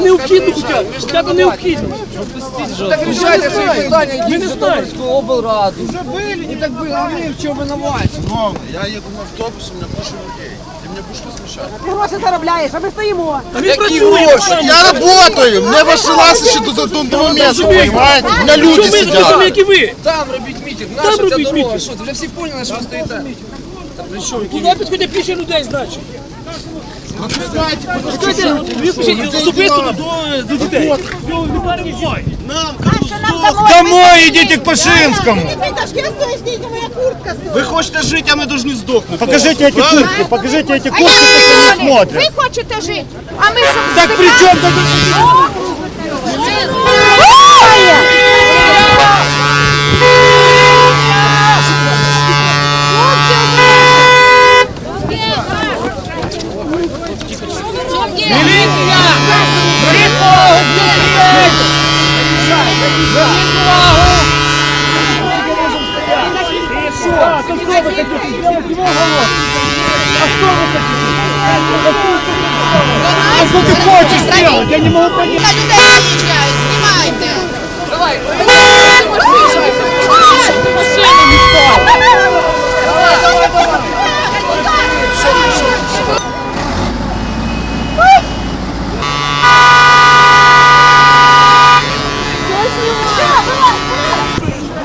необхідно хоча б. Хоча б необхідно. Так питания, Ми идите не в знаємо. Житомирскую облраду. И так было, а мне в чем виноват? Шановний, я їду на автобусі, у мене куча людей. Ти мене будеш розмішати? Ти гроші заробляєш, а ми стоїмо. А він Які працює. гроші? Я работаю, мне вошелася ще до до того места, понимаете? У меня люди Чому ми такі самі, сидять. як і ви? Там робіть мітинг, наша ця робіть дорога. мітинг. Що, це вже всі поняли, що ви стоїте? Туди підходить більше людей, значить. Домой идите к Пашинскому. Ти ташки стоїш, скільки моя куртка стоїть. Вы хотите жить, а мы должны сдохнуть. Покажите эти куртки, покажите эти куртки, пусть они смотрят. Ви хочете жити, а ми що? Так при чем тут? А что ты хочешь сделать? Я не могу понять. На людей знімайте. Давай,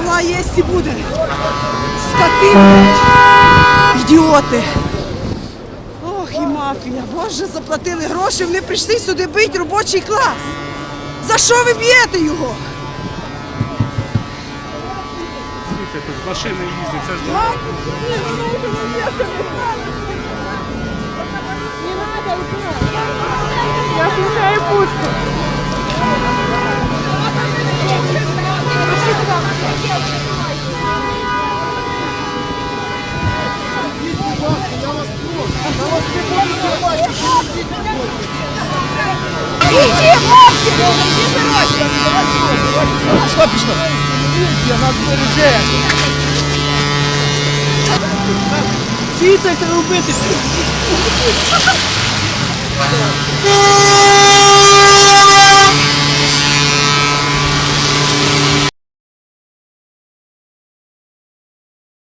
Була єсть і буде. Скоти, блядь. ідіоти. Ох, і мафія. Боже, заплатили гроші, вони прийшли сюди бити робочий клас. За що ви б'єте його? Тут машини їздять, це ж Всі це робити.